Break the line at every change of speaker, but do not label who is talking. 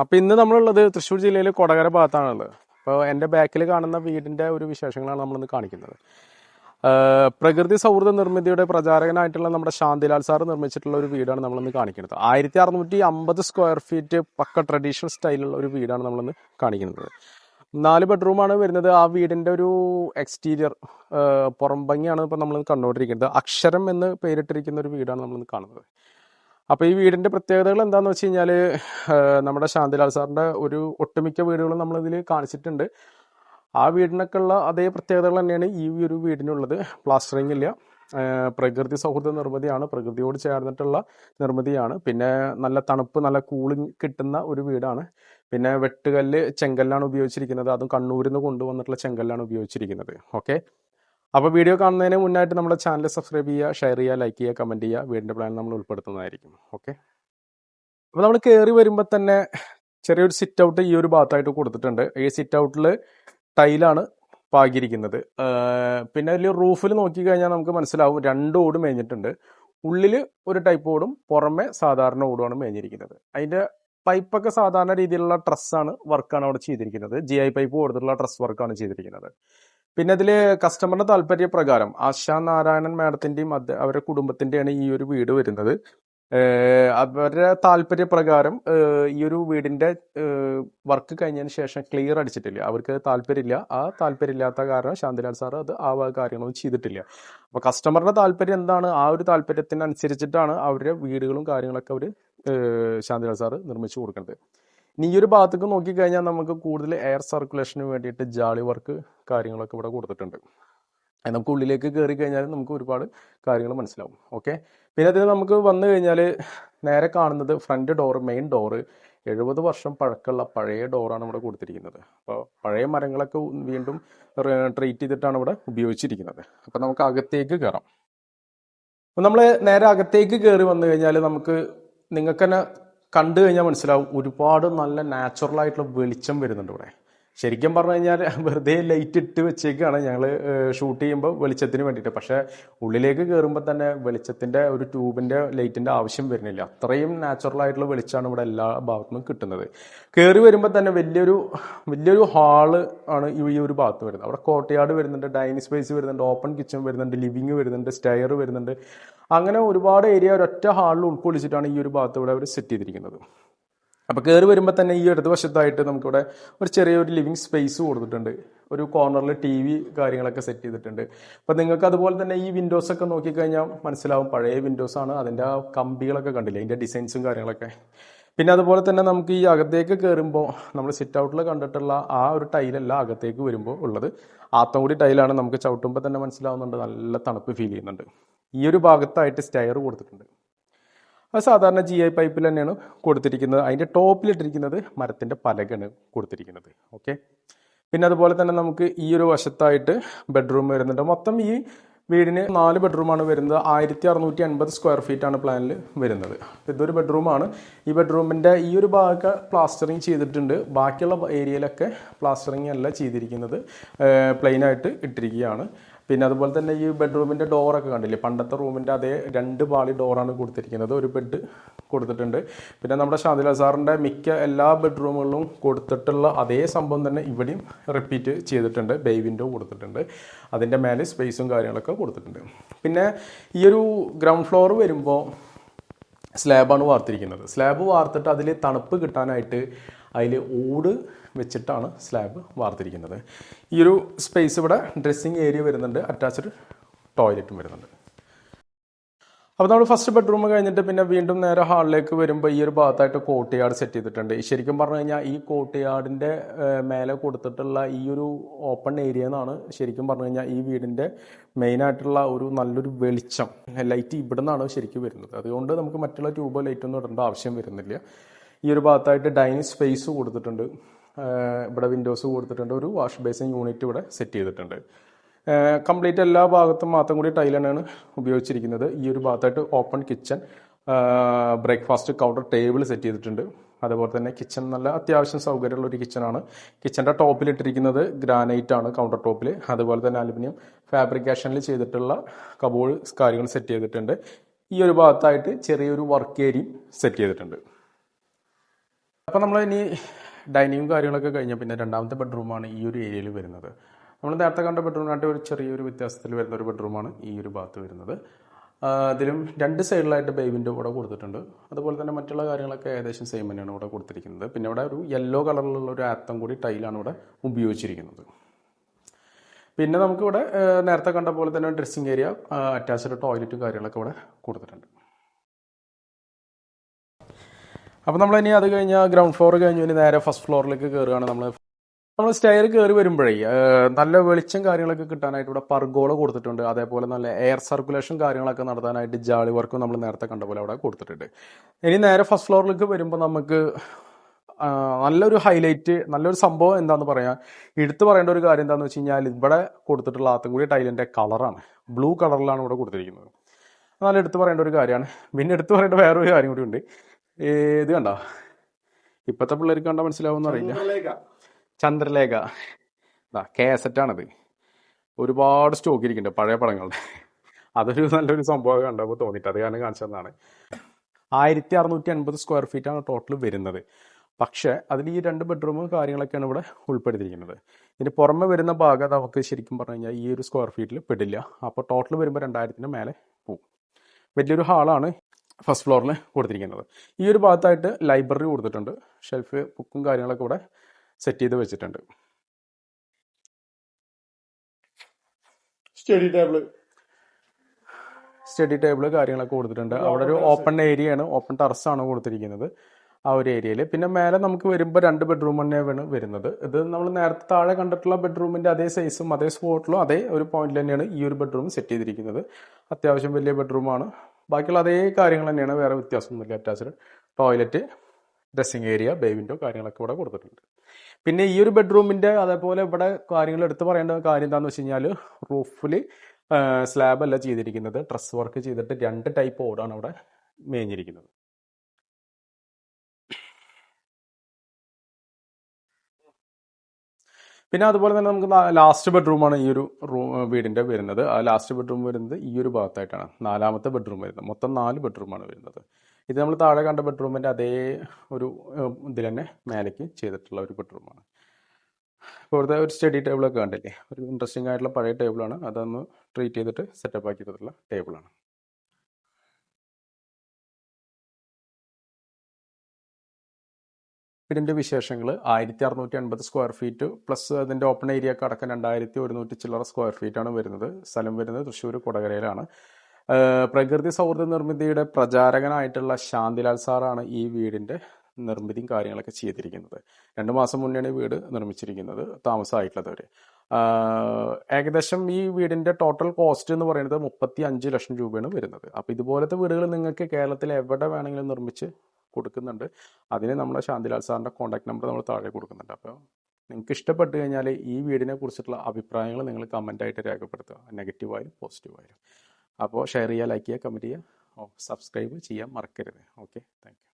അപ്പോൾ ഇന്ന് നമ്മളുള്ളത് തൃശ്ശൂർ ജില്ലയിലെ കൊടകര ഭാഗത്താണുള്ളത്. അപ്പോൾ എന്റെ ബാക്കിൽ കാണുന്ന വീടിന്റെ ഒരു വിശേഷങ്ങളാണ് നമ്മളിന്ന് കാണിക്കുന്നത്. പ്രകൃതി സൗഹൃദ നിർമ്മിതിയുടെ പ്രചാരകനായിട്ടുള്ള നമ്മുടെ ശാന്തിലാൽ സാർ നിർമ്മിച്ചിട്ടുള്ള ഒരു വീടാണ് നമ്മളിന്ന് കാണിക്കുന്നത്. ആയിരത്തി അറുന്നൂറ്റി അമ്പത് സ്ക്വയർ ഫീറ്റ് പക്ക ട്രഡീഷണൽ സ്റ്റൈലുള്ള ഒരു വീടാണ് നമ്മളിന്ന് കാണിക്കുന്നത്. നാല് ബെഡ്റൂമാണ് വരുന്നത്. ആ വീടിന്റെ ഒരു എക്സ്റ്റീരിയർ പുറം ഭംഗിയാണ് ഇപ്പോൾ നമ്മൾ കണ്ടുകൊണ്ടിരിക്കുന്നത്. അക്ഷരം എന്ന് പേരിട്ടിരിക്കുന്ന ഒരു വീടാണ് നമ്മളിന്ന് കാണുന്നത്. അപ്പോൾ ഈ വീടിന്റെ പ്രത്യേകതകൾ എന്താണെന്ന് വെച്ച് കഴിഞ്ഞാൽ നമ്മുടെ ശാന്തിലാൽ സാറിന്റെ ഒരു ഒട്ടുമിക്ക വീടുകളും നമ്മൾ നമ്മളിതിൽ കാണിച്ചിട്ടുണ്ട്. ആ വീടിനൊക്കെ ഉള്ള അതേ പ്രത്യേകതകൾ തന്നെയാണ് ഈ ഒരു വീടിനുള്ളത്. പ്ലാസ്റ്ററിങ് ഇല്ല. പ്രകൃതി സൗഹൃദ നിർമ്മിതിയാണ് പ്രകൃതിയോട് ചേർന്നിട്ടുള്ള നിർമ്മിതിയാണ് പിന്നെ നല്ല തണുപ്പ് നല്ല കൂളിംഗ് കിട്ടുന്ന ഒരു വീടാണ്. പിന്നെ വെട്ടുകല്ല് ചെങ്കല്ലാണ് ഉപയോഗിച്ചിരിക്കുന്നത്. അതും കണ്ണൂരിൽ നിന്ന് കൊണ്ടുവന്നിട്ടുള്ള ചെങ്കല്ലാണ് ഉപയോഗിച്ചിരിക്കുന്നത്. ഓക്കെ? അപ്പോൾ വീഡിയോ കാണുന്നതിന് മുന്നായിട്ട് നമ്മുടെ ചാനൽ സബ്സ്ക്രൈബ് ചെയ്യുക ഷെയർ ചെയ്യുക ലൈക്ക് ചെയ്യുക കമന്റ് ചെയ്യുക. വീടിന്റെ പ്ലാൻ നമ്മൾ ഉൾപ്പെടുത്തുന്നതായിരിക്കും. ഓക്കെ അപ്പോൾ നമ്മൾ കയറി വരുമ്പോൾ തന്നെ ചെറിയൊരു സിറ്റ് ഔട്ട് ഈ ഒരു ഭാഗത്തായിട്ട് കൊടുത്തിട്ടുണ്ട്. ഈ സിറ്റ് ഔട്ടിൽ ടൈലാണ് പാകിയിരിക്കുന്നത്. പിന്നെ അതിൽ റൂഫിൽ നോക്കിക്കഴിഞ്ഞാൽ നമുക്ക് മനസ്സിലാവും രണ്ട് ഓട് മേഞ്ഞിട്ടുണ്ട്. ഉള്ളിൽ ഒരു ടൈപ്പ് ഓടും പുറമെ സാധാരണ ഓടുമാണ് മേഞ്ഞിരിക്കുന്നത്. അതിന്റെ പൈപ്പൊക്കെ സാധാരണ രീതിയിലുള്ള ട്രസ്സാണ് വർക്കാണ് അവിടെ ചെയ്തിരിക്കുന്നത്. ജി ഐ പൈപ്പ് കൊടുത്തിട്ടുള്ള ട്രസ് വർക്കാണ് ചെയ്തിരിക്കുന്നത്. പിന്നെ അതിൽ കസ്റ്റമറിന്റെ താല്പര്യപ്രകാരം ആശാ നാരായണൻ മാഡത്തിന്റെയും അവരുടെ കുടുംബത്തിന്റെയാണ് ഈ ഒരു വീട് വരുന്നത്. അവരുടെ താല്പര്യപ്രകാരം പ്രകാരം ഈ ഒരു വീടിന്റെ വർക്ക് കഴിഞ്ഞതിന് ശേഷം ക്ലിയർ അടിച്ചിട്ടില്ല. അവർക്ക് താല്പര്യമില്ല. ആ താല്പര്യമില്ലാത്ത കാരണം ശാന്തിലാൽ സാർ അത് ആ കാര്യങ്ങളൊന്നും ചെയ്തിട്ടില്ല. അപ്പൊ കസ്റ്റമറിന്റെ താല്പര്യം എന്താണ്? ആ ഒരു താല്പര്യത്തിനനുസരിച്ചിട്ടാണ് അവരുടെ വീടുകളും കാര്യങ്ങളൊക്കെ അവർ ശാന്തിലാൽ സാർ നിർമ്മിച്ചു കൊടുക്കുന്നത്. ഈ ഒരു ഭാഗത്തേക്ക് നോക്കിക്കഴിഞ്ഞാൽ നമുക്ക് കൂടുതൽ എയർ സർക്കുലേഷന് വേണ്ടിയിട്ട് ജാളി വർക്ക് കാര്യങ്ങളൊക്കെ ഇവിടെ കൊടുത്തിട്ടുണ്ട്. നമുക്ക് ഉള്ളിലേക്ക് കയറി കഴിഞ്ഞാൽ നമുക്ക് ഒരുപാട് കാര്യങ്ങൾ മനസ്സിലാവും. ഓക്കെ പിന്നെ അതിന് നമുക്ക് വന്നു കഴിഞ്ഞാൽ നേരെ കാണുന്നത് ഫ്രണ്ട് ഡോർ മെയിൻ ഡോറ് എഴുപത് വർഷം പഴക്കമുള്ള പഴയ ഡോറാണ് ഇവിടെ കൊടുത്തിരിക്കുന്നത്. അപ്പോൾ പഴയ മരങ്ങളൊക്കെ വീണ്ടും ട്രീറ്റ് ചെയ്തിട്ടാണ് ഇവിടെ ഉപയോഗിച്ചിരിക്കുന്നത്. അപ്പോൾ നമുക്ക് അകത്തേക്ക് കയറാം അപ്പം നമ്മൾ നേരെ അകത്തേക്ക് കയറി വന്നു കഴിഞ്ഞാൽ നമുക്ക് നിങ്ങൾക്ക് തന്നെ കണ്ടു കഴിഞ്ഞാൽ മനസ്സിലാവും ഒരുപാട് നല്ല നാച്ചുറൽ ആയിട്ടുള്ള വെളിച്ചം വരുന്നുണ്ട് ഇവിടെ. ശരിക്കും പറഞ്ഞു കഴിഞ്ഞാൽ വെറുതെ ലൈറ്റ് ഇട്ട് വെച്ചേക്കാണ് ഞങ്ങൾ ഷൂട്ട് ചെയ്യുമ്പോൾ വെളിച്ചത്തിന് വേണ്ടിയിട്ട്. പക്ഷേ ഉള്ളിലേക്ക് കയറുമ്പോൾ തന്നെ വെളിച്ചത്തിന്റെ ഒരു ട്യൂബിന്റെ ലൈറ്റിന്റെ ആവശ്യം വരുന്നില്ല. അത്രയും നാച്ചുറൽ ആയിട്ടുള്ള വെളിച്ചമാണ് ഇവിടെ എല്ലാ ഭാഗത്തു നിന്നും കിട്ടുന്നത്. കയറി വരുമ്പോൾ തന്നെ വലിയൊരു വലിയൊരു ഹാൾ ആണ് ഈ ഒരു ഭാഗത്ത് വരുന്നത്. അവിടെ കോട്ടയാട് വരുന്നുണ്ട് ഡൈനിങ് സ്പേസ് വരുന്നുണ്ട് ഓപ്പൺ കിച്ചൺ വരുന്നുണ്ട് ലിവിങ് വരുന്നുണ്ട് സ്റ്റെയർ വരുന്നുണ്ട്. അങ്ങനെ ഒരുപാട് ഏരിയ ഒരൊറ്റ ഹാളിൽ ഉൾക്കൊള്ളിച്ചിട്ടാണ് ഈ ഒരു ഭാഗത്ത് ഇവിടെ അവർ സെറ്റ് ചെയ്തിരിക്കുന്നത്. അപ്പോൾ കയറി വരുമ്പോൾ തന്നെ ഈ ഇടതുവശത്തായിട്ട് നമുക്കിവിടെ ഒരു ചെറിയൊരു ലിവിങ് സ്പേസ് കൊടുത്തിട്ടുണ്ട്. ഒരു കോർണറിൽ ടി വി കാര്യങ്ങളൊക്കെ സെറ്റ് ചെയ്തിട്ടുണ്ട്. അപ്പോൾ നിങ്ങൾക്ക് അതുപോലെ തന്നെ ഈ വിൻഡോസ് ഒക്കെ നോക്കിക്കഴിഞ്ഞാൽ മനസ്സിലാവും പഴയ വിൻഡോസ് ആണ്. അതിന്റെ ആ കമ്പികളൊക്കെ കണ്ടില്ലേ? അതിന്റെ ഡിസൈൻസും കാര്യങ്ങളൊക്കെ. പിന്നെ അതുപോലെ തന്നെ നമുക്ക് ഈ അകത്തേക്ക് കയറുമ്പോൾ നമ്മൾ സിറ്റ് ഔട്ടിൽ കണ്ടിട്ടുള്ള ആ ഒരു ടൈലല്ല അകത്തേക്ക് വരുമ്പോൾ ഉള്ളത്. ആത്തംകൂടി ടൈലാണ് നമുക്ക് ചവിട്ടുമ്പോൾ തന്നെ മനസ്സിലാവുന്നുണ്ട്. നല്ല തണുപ്പ് ഫീൽ ചെയ്യുന്നുണ്ട്. ഈ ഒരു ഭാഗത്തായിട്ട് സ്റ്റയർ കൊടുത്തിട്ടുണ്ട്. അത് സാധാരണ ജി ഐ പൈപ്പിൽ തന്നെയാണ് കൊടുത്തിരിക്കുന്നത്. അതിന്റെ ടോപ്പിലിട്ടിരിക്കുന്നത് മരത്തിന്റെ പലകയാണ് കൊടുത്തിരിക്കുന്നത്. ഓക്കെ പിന്നെ അതുപോലെ തന്നെ നമുക്ക് ഈ ഒരു വശത്തായിട്ട് ബെഡ്റൂം വരുന്നുണ്ട്. മൊത്തം ഈ വീടിന് നാല് ബെഡ്റൂമാണ് വരുന്നത്. ആയിരത്തി അറുന്നൂറ്റി അൻപത് സ്ക്വയർ ഫീറ്റ് ആണ് പ്ലാനിൽ വരുന്നത് ഇതൊരു ബെഡ്റൂമാണ് ഈ ബെഡ്റൂമിന്റെ ഈ ഒരു ഭാഗമൊക്കെ പ്ലാസ്റ്ററിങ് ചെയ്തിട്ടുണ്ട്. ബാക്കിയുള്ള ഏരിയയിലൊക്കെ പ്ലാസ്റ്ററിങ് അല്ല ചെയ്തിരിക്കുന്നത്. പ്ലെയിനായിട്ട് ഇട്ടിരിക്കുകയാണ്. പിന്നെ അതുപോലെ തന്നെ ഈ ബെഡ്റൂമിന്റെ ഡോറൊക്കെ കണ്ടില്ലേ? പണ്ടത്തെ റൂമിന്റെ അതേ രണ്ട് പാളി ഡോറാണ് കൊടുത്തിരിക്കുന്നത്. ഒരു ബെഡ് കൊടുത്തിട്ടുണ്ട്. പിന്നെ നമ്മുടെ ഷാദില സാറിന്റെ മിക്ക എല്ലാ ബെഡ്റൂമുകളിലും കൊടുത്തിട്ടുള്ള അതേ സംഭവം തന്നെ ഇവിടെയും റിപ്പീറ്റ് ചെയ്തിട്ടുണ്ട്. ബേ വിൻഡോ കൊടുത്തിട്ടുണ്ട്. അതിന്റെ മേലെ സ്പേസും കാര്യങ്ങളൊക്കെ കൊടുത്തിട്ടുണ്ട്. പിന്നെ ഈ ഒരു ഗ്രൗണ്ട് ഫ്ലോർ വരുമ്പോൾ സ്ലാബാണ് വാർത്തിരിക്കുന്നത്. സ്ലാബ് വാർത്തിട്ട് അതിൽ തണുപ്പ് കിട്ടാനായിട്ട് അതിൽ ഓട് വെച്ചിട്ടാണ് സ്ലാബ് വാർത്തിരിക്കുന്നത്. ഈ ഒരു സ്പേസ് ഇവിടെ ഡ്രസ്സിങ് ഏരിയ വരുന്നുണ്ട്. അറ്റാച്ച്ഡ് ടോയ്ലറ്റും വരുന്നുണ്ട്. അപ്പോൾ നമ്മൾ ഫസ്റ്റ് ബെഡ്റൂം കഴിഞ്ഞിട്ട് പിന്നെ വീണ്ടും നേരെ ഹാളിലേക്ക് വരുമ്പോൾ ഈ ഒരു ഭാഗത്തായിട്ട് കോട്ടയാട് സെറ്റ് ചെയ്തിട്ടുണ്ട്. ശരിക്കും പറഞ്ഞു കഴിഞ്ഞാൽ ഈ കോട്ടയാടിന്റെ മേലെ കൊടുത്തിട്ടുള്ള ഈ ഒരു ഓപ്പൺ ഏരിയ എന്നാണ് ശരിക്കും പറഞ്ഞു കഴിഞ്ഞാൽ ഈ വീടിന്റെ മെയിനായിട്ടുള്ള ഒരു നല്ലൊരു വെളിച്ചം. ലൈറ്റ് ഇവിടെ നിന്നാണ് ശരിക്കും വരുന്നത്. അതുകൊണ്ട് നമുക്ക് മറ്റുള്ള ട്യൂബോ ലൈറ്റൊന്നും ഇടേണ്ട ആവശ്യം വരുന്നില്ല. ഈ ഒരു ഭാഗത്തായിട്ട് ഡൈനിങ് സ്പേസ് കൊടുത്തിട്ടുണ്ട്. ഇവിടെ വിൻഡോസ് കൊടുത്തിട്ടുണ്ട്. ഒരു വാഷ് ബേസിൻ യൂണിറ്റ് ഇവിടെ സെറ്റ് ചെയ്തിട്ടുണ്ട്. കംപ്ലീറ്റ് എല്ലാ ഭാഗത്തും മാത്രം കൂടി ടൈലാണ് ഉപയോഗിച്ചിരിക്കുന്നത്. ഈ ഒരു ഭാഗത്തായിട്ട് open kitchen breakfast counter table set ചെയ്തിട്ടുണ്ട്. അതുപോലെ തന്നെ കിച്ചൺ നല്ല അത്യാവശ്യം സൗകര്യമുള്ള ഒരു കിച്ചണാണ് കിച്ചന്റെ ടോപ്പിൽ ഇട്ടിരിക്കുന്നത് ഗ്രാനൈറ്റ് ആണ് കൗണ്ടർ ടോപ്പിൽ അതുപോലെ തന്നെ അലുമിനിയം ഫാബ്രിക്കേഷനിൽ ചെയ്തിട്ടുള്ള കബോൾ കാര്യങ്ങൾ സെറ്റ് ചെയ്തിട്ടുണ്ട്. ഈ ഒരു ഭാഗത്തായിട്ട് ചെറിയൊരു വർക്ക് ഏരിയയും സെറ്റ് ചെയ്തിട്ടുണ്ട്. അപ്പോൾ നമ്മൾ ഇനി ഡൈനിങ്ങും കാര്യങ്ങളൊക്കെ കഴിഞ്ഞ പിന്നെ രണ്ടാമത്തെ ബെഡ്റൂമാണ് ഈ ഒരു ഏരിയയിൽ വരുന്നത്. നമ്മൾ നേരത്തെ കണ്ട ബെഡ്റൂമിനായിട്ട് ഒരു ചെറിയൊരു വ്യത്യാസത്തിൽ വരുന്ന ഒരു ബെഡ്റൂമാണ് ഈ ഒരു ഭാഗത്ത് വരുന്നത്. അതിലും രണ്ട് സൈഡിലായിട്ട് ബേബിന്റെ കൂടെ കൊടുത്തിട്ടുണ്ട്. അതുപോലെ തന്നെ മറ്റുള്ള കാര്യങ്ങളൊക്കെ ഏകദേശം സെയിം തന്നെയാണ് ഇവിടെ കൊടുത്തിരിക്കുന്നത്. പിന്നെ ഇവിടെ ഒരു യെല്ലോ കളറിലുള്ള ഒരു ആത്തം കൂടി ടൈലാണ് ഇവിടെ ഉപയോഗിച്ചിരിക്കുന്നത്. പിന്നെ നമുക്കിവിടെ നേരത്തെ കണ്ട പോലെ തന്നെ ഡ്രസ്സിങ് ഏരിയ അറ്റാച്ച്ഡ് ടോയ്ലറ്റും കാര്യങ്ങളൊക്കെ ഇവിടെ കൊടുത്തിട്ടുണ്ട്. അപ്പോൾ നമ്മൾ ഇനി അത് കഴിഞ്ഞാൽ ഗ്രൗണ്ട് ഫ്ലോർ കഴിഞ്ഞു ഇനി നേരെ ഫസ്റ്റ് ഫ്ലോറിലേക്ക് കയറുകയാണ് നമ്മൾ നമ്മൾ സ്റ്റെയർ കയറി വരുമ്പോഴേ നല്ല വെളിച്ചം കാര്യങ്ങളൊക്കെ കിട്ടാനായിട്ട് ഇവിടെ പർഗോള കൊടുത്തിട്ടുണ്ട്. അതേപോലെ നല്ല എയർ സർക്കുലേഷൻ കാര്യങ്ങളൊക്കെ നടത്താനായിട്ട് ജാളി വർക്കും നമ്മൾ നേരത്തെ കണ്ട പോലെ അവിടെ കൊടുത്തിട്ടുണ്ട്. ഇനി നേരെ ഫസ്റ്റ് ഫ്ലോറിലേക്ക് വരുമ്പോൾ നമുക്ക് നല്ലൊരു ഹൈലൈറ്റ് നല്ലൊരു സംഭവം എന്താണെന്ന് പറയാ. എടുത്തു പറയേണ്ട ഒരു കാര്യം എന്താണെന്ന് വെച്ച് കഴിഞ്ഞാൽ ഇവിടെ കൊടുത്തിട്ടുള്ള ആത്തൻകുടി ടൈലിന്റെ കളറാണ്. ബ്ലൂ കളറിലാണ് ഇവിടെ കൊടുത്തിരിക്കുന്നത്. നല്ല എടുത്തു പറയേണ്ട ഒരു കാര്യമാണ്. പിന്നെ എടുത്തു പറയേണ്ട വേറൊരു കാര്യം കൂടി ഉണ്ട്. ഇത് കണ്ട? ഇപ്പോഴത്തെ പിള്ളേർക്ക് കണ്ടാൽ മനസ്സിലാവുമെന്ന് അറിയില്ല. ചന്ദ്രലേഖ. ഇതാ കേസറ്റാണിത് ഒരുപാട് സ്റ്റോക്ക് ഇരിക്കുന്നുണ്ട് പഴയ പടങ്ങളുടെ. അതൊരു നല്ലൊരു സംഭവം കണ്ടപ്പോൾ തോന്നിട്ട് അത് കാരണം കാണിച്ചതാണ് ആയിരത്തി അറുന്നൂറ്റി അൻപത് സ്ക്വയർ ഫീറ്റ് ആണ് ടോട്ടൽ വരുന്നത്. പക്ഷെ അതിൽ ഈ രണ്ട് ബെഡ്റൂമും കാര്യങ്ങളൊക്കെയാണ് ഇവിടെ ഉൾപ്പെടുത്തിയിരിക്കുന്നത്. ഇതിന് പുറമെ വരുന്ന ഭാഗം നമുക്ക് ശരിക്കും പറഞ്ഞു കഴിഞ്ഞാൽ ഈ ഒരു സ്ക്വയർ ഫീറ്റിൽ പെടില്ല. അപ്പോൾ ടോട്ടൽ വരുമ്പോൾ രണ്ടായിരത്തിന് മേലെ പോകും വലിയൊരു ഹാളാണ് ഫസ്റ്റ് ഫ്ലോറിൽ കൊടുത്തിരിക്കുന്നത്. ഈ ഒരു ഭാഗത്തായിട്ട് ലൈബ്രറി കൊടുത്തിട്ടുണ്ട്. ഷെൽഫ് ബുക്കും കാര്യങ്ങളൊക്കെ ഇവിടെ സെറ്റ് ചെയ്ത് വെച്ചിട്ടുണ്ട്.
സ്റ്റഡി ടേബിൾ
സ്റ്റഡി ടേബിൾ കാര്യങ്ങളൊക്കെ കൊടുത്തിട്ടുണ്ട്. അവിടെ ഒരു ഓപ്പൺ ഏരിയ ആണ്. ഓപ്പൺ ടെറസ് ആണ് കൊടുത്തിരിക്കുന്നത് ആ ഒരു ഏരിയയിൽ പിന്നെ മേലെ നമുക്ക് വരുമ്പോൾ രണ്ട് ബെഡ്റൂം തന്നെയാണ് വരുന്നത്. ഇത് നമ്മൾ നേരത്തെ താഴെ കണ്ടിട്ടുള്ള ബെഡ്റൂമിന്റെ അതേ സൈസും അതേ സ്പോട്ടിലും അതേ ഒരു പോയിന്റിൽ തന്നെയാണ് ഈ ഒരു ബെഡ്റൂം സെറ്റ് ചെയ്തിരിക്കുന്നത്. അത്യാവശ്യം വലിയ ബെഡ്റൂമാണ് ബാക്കിയുള്ള അതേ കാര്യങ്ങൾ തന്നെയാണ് വേറെ വ്യത്യാസമൊന്നുമില്ല attached toilet dressing area bay window കാര്യങ്ങളൊക്കെ ഇവിടെ കൊടുത്തിട്ടുണ്ട്. പിന്നെ ഈ ഒരു ബെഡ്റൂമിന്റെ അതേപോലെ ഇവിടെ കാര്യങ്ങൾ എടുത്തു പറയേണ്ട കാര്യം എന്താണെന്ന് വെച്ച് കഴിഞ്ഞാൽ റൂഫിൽ സ്ലാബ് അല്ല ചെയ്തിരിക്കുന്നത്. ഡ്രസ് വർക്ക് ചെയ്തിട്ട് രണ്ട് ടൈപ്പ് ഓടാണ് അവിടെ മേഞ്ഞിരിക്കുന്നത്. പിന്നെ അതുപോലെ തന്നെ നമുക്ക് ലാസ്റ്റ് ബെഡ്റൂമാണ് ഈ ഒരു റൂം വീടിന്റെ വരുന്നത്. ആ ലാസ്റ്റ് ബെഡ്റൂം വരുന്നത് ഈ ഒരു ഭാഗത്തായിട്ടാണ്. നാലാമത്തെ ബെഡ്റൂം വരുന്നത്. മൊത്തം നാല് ബെഡ്റൂമാണ് വരുന്നത്. ഇത് നമ്മൾ താഴെ കണ്ട ബെഡ്റൂമിന്റെ അതേ ഒരു ഇതിൽ തന്നെ മേലേക്ക് ചെയ്തിട്ടുള്ള ഒരു ബെഡ്റൂമാണ് ഇപ്പോൾ ഇവിടുത്തെ ഒരു സ്റ്റഡി ടേബിളൊക്കെ കണ്ടില്ലേ? ഒരു ഇൻട്രസ്റ്റിംഗ് ആയിട്ടുള്ള പഴയ ടേബിളാണ് അതൊന്ന് ട്രീറ്റ് ചെയ്തിട്ട് സെറ്റപ്പ് ആക്കിയിട്ടുള്ള ടേബിളാണ് വീടിന്റെ വിശേഷങ്ങൾ ആയിരത്തി അറുന്നൂറ്റി അൻപത് സ്ക്വയർ ഫീറ്റ് പ്ലസ് അതിന്റെ ഓപ്പൺ ഏരിയ ഒക്കെ അടക്കം രണ്ടായിരത്തി ഒരുന്നൂറ്റി ചില്ലറ സ്ക്വയർ ഫീറ്റ് ആണ് വരുന്നത്. സ്ഥലം വരുന്നത് തൃശ്ശൂർ കൊടകരയിലാണ്. പ്രകൃതി സൗഹൃദ നിർമ്മിതിയുടെ പ്രചാരകനായിട്ടുള്ള ശാന്തിലാൽ സാറാണ് ഈ വീടിന്റെ നിർമ്മിതിയും കാര്യങ്ങളൊക്കെ ചെയ്തിരിക്കുന്നത്. രണ്ട് മാസം മുന്നെയാണ് ഈ വീട് നിർമ്മിച്ചിരിക്കുന്നത് താമസമായിട്ടുള്ളത് ഏകദേശം ഈ വീടിന്റെ ടോട്ടൽ കോസ്റ്റ് എന്ന് പറയുന്നത് മുപ്പത്തി അഞ്ച് ലക്ഷം രൂപയാണ് വരുന്നത്. അപ്പോൾ ഇതുപോലത്തെ വീടുകൾ നിങ്ങൾക്ക് കേരളത്തിൽ എവിടെ വേണമെങ്കിലും നിർമ്മിച്ച് കൊടുക്കുന്നുണ്ട്. അതിന് നമ്മുടെ ശാന്തിലാൽ സാറിന്റെ കോൺടാക്ട് നമ്പർ നമ്മൾ താഴെ കൊടുക്കുന്നുണ്ട്. അപ്പോൾ നിങ്ങൾക്ക് ഇഷ്ടപ്പെട്ട് കഴിഞ്ഞാൽ ഈ വീടിനെ കുറിച്ചിട്ടുള്ള അഭിപ്രായങ്ങൾ നിങ്ങൾ കമന്റായിട്ട് രേഖപ്പെടുത്തുക. നെഗറ്റീവായാലും പോസിറ്റീവായാലും അപ്പോൾ ഷെയർ ചെയ്യുക ലൈക്ക് ചെയ്യുക കമന്റ് ചെയ്യുക. സബ്സ്ക്രൈബ് ചെയ്യാൻ മറക്കരുത്. Okay thank